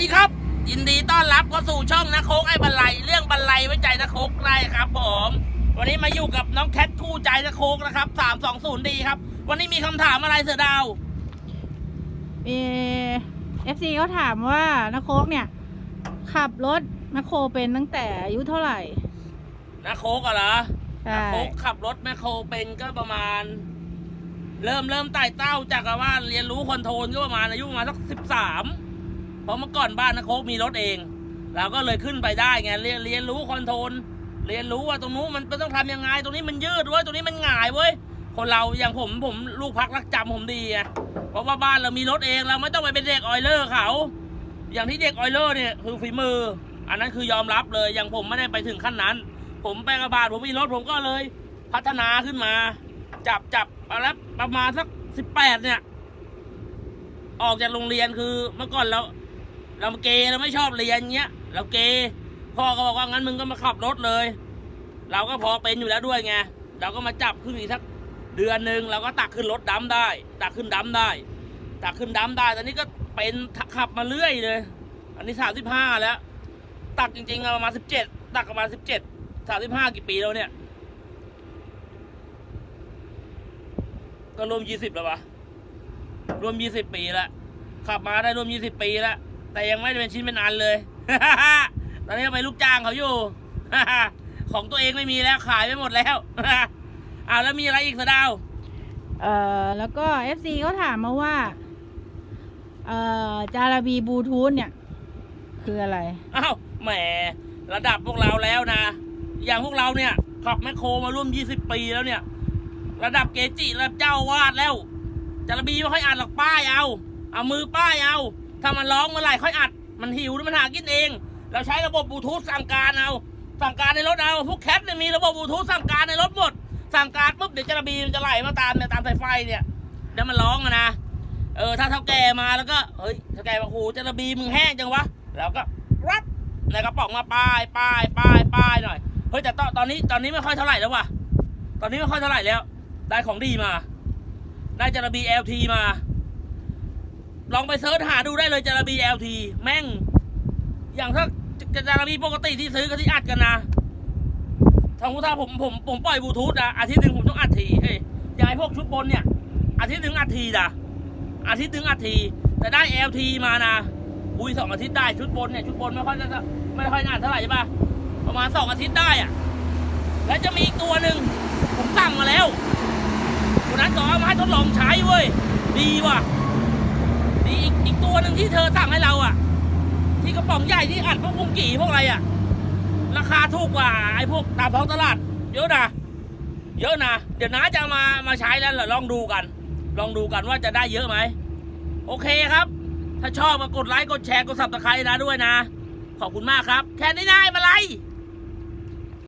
ดีครับ ยินดีต้อนรับเข้าสู่ช่องนะโคกไอ้บันไลเรื่องบันไลไว้ใจนะโคกได้ครับผม วันนี้มาอยู่กับน้องแคทคู่ใจนะโคกนะครับสามสองศูนย์ดีครับ วันนี้มีคำถามอะไรเสือดาวเอฟซีเขาถามว่านักโคกเนี่ย ขับรถแมคโครเป็นตั้งแต่อายุเท่าไหร่นะโคกอะเหรอใช่นะโคกขับรถแมคโครเป็นก็ประมาณ เริ่มเริ่มไต่เต้าจากว่าเรียนรู้คอนโทรลก็ประมาณอายุประมาณสักสิบสาม เพราะเมื่อก่อนบ้านนะโคกมีรถเอง เราก็เลยขึ้นไปได้ไงเรียนเรียนรู้คอนโทรลเรียนรู้ว่าตรงนู้นมันต้องทำยังไงตรงนี้มันยืดเว้ยตรงนี้มันหงายเว้ยคนเราอย่างผมผมลูกพักรักจำผมดีไงเพราะว่าบ้านเรามีรถเองเราไม่ต้องไปเป็นเด็กออยเลอร์เขา อย่างที่เด็กออยเลอร์เนี่ยคือฝีมือ อันนั้นคือยอมรับเลยอย่างผมไม่ได้ไปถึงขั้นนั้น ผมไปกระบาดผมมีรถผมก็เลย พัฒนาขึ้นมา จับจับเอาละประมาณสักสิบแปดเนี่ย ออกจากโรงเรียนคือเมื่อก่อนเรา เราเกย์เราไม่ชอบเรียนเงี้ย เราเกย์พ่อก็บอกว่างั้นมึงก็มาขับรถเลย เราก็พอเป็นอยู่แล้วด้วยไงเราก็มาจับขึ้นอีกสักเดือนหนึ่งเราก็ตักขึ้นรถดำได้ ตักขึ้นดำได้ ตักขึ้นดำได้ตอนนี้ก็เป็นขับมาเรื่อยเลย อันนี้สามสิบห้าแล้ว ตักจริงๆอะประมาณสิบเจ็ดตักประมาณสิบเจ็ดสามสิบห้ากี่ปีแล้วเนี่ย ก็รวมยี่สิบแล้วปะรวมยี่สิบปีแล้วขับมาได้รวมยี่สิบปีแล้ว แต่ยังไม่ได้เป็นชิ้นเป็นอันเลย ตอนนี้ไปนลูกจ้างเขาอยู่ ของตัวเองไม่มีแล้วขายไปหมดแล้วอ้าวแล้วมีอะไรอีกสะดาว เอ่อแล้วก็เอฟซีเขาถามมาว่า เอ่อจาราบีบลูทูธเนี่ย คืออะไรอ้าวแหมระดับพวกเราแล้วนะ อย่างพวกเราเนี่ยขับแมคโครมาร่วม 20 ปีแล้วเนี่ย ระดับเกจิระดับเจ้าอาวาดแล้วจารบีไม่ค่อยอัดหรอกป้ายเอา เอามือป้ายเอา ถ้ามันร้องเมื่อไหร่ค่อยอัด มันหิวหรือมันหากินเอง เราใช้ระบบบลูทูธสั่งการเอา สั่งการในรถเอา พวกแคทเนี่ยมีระบบบลูทูธสั่งการในรถหมด สั่งการปุ๊บเดี๋ยวจารบีมันจะไหลมาตามเนี่ยตามสายไฟเนี่ยเดี๋ยวมันร้องอะนะ เออถ้าเท่าแก่มาแล้วก็ เฮ้ย เท่าแก่บอกโหจารบีมึงแห้งจังวะ แล้วก็รับในกระป๋องมาป้ายป้ายป้ายป้ายหน่อย เฮ้ยแต่ตอนตอนนี้ตอนนี้ไม่ค่อยเท่าไหร่แล้วว่ะ ตอนนี้ไม่ค่อยเท่าไหร่แล้ว ได้ของดีมา ได้จารบี LT มา ลองไปเซิร์ชหาดูได้เลยจารบี LT แม่ง อย่างถ้าจารบีปกติที่ซื้อก็ที่อัดกันนะทางผู้ท่าผมผมผมปล่อยบลูทูธอะอาทิตย์หนึ่งผมต้องอัดทีเฮ้ยอย่างไอ้พวกชุดบนเนี่ย อาทิตย์หนึ่งอัดทีนะอาทิตย์ถึงอาทีแต่ได้ LT มานะอุ้ยสองอาทิตย์ได้ชุดบนเนี่ยชุดบนไม่ค่อยจะไม่ค่อยนานเท่าไหร่ใช่ปะประมาณสองอาทิตย์ได้อะแล้วจะมีอีกตัวหนึ่งผมสั่งมาแล้วตัวนั้นก็เอมาให้ทดลองใช้เว้ยดีว่ะ ดีอีกอีกตัวหนึ่งที่เธอสั่งให้เราอะ ที่กระป๋องใหญ่ที่อัดพวกพุงกี่พวกอะไรอะ ราคาถูกกว่าไอ้พวกตามท้องตลาด เยอะนะเยอะนะเดี๋ยวน้าจะมามาใช้แล้วเหรอลองดูกัน ลองดูกันว่าจะได้เยอะไหมโอเคครับ ถ้าชอบก็กดไลค์กดแชร์กดซับสไครต์นะด้วยนะ ขอบคุณมากครับ แค่นี้นายมาไลย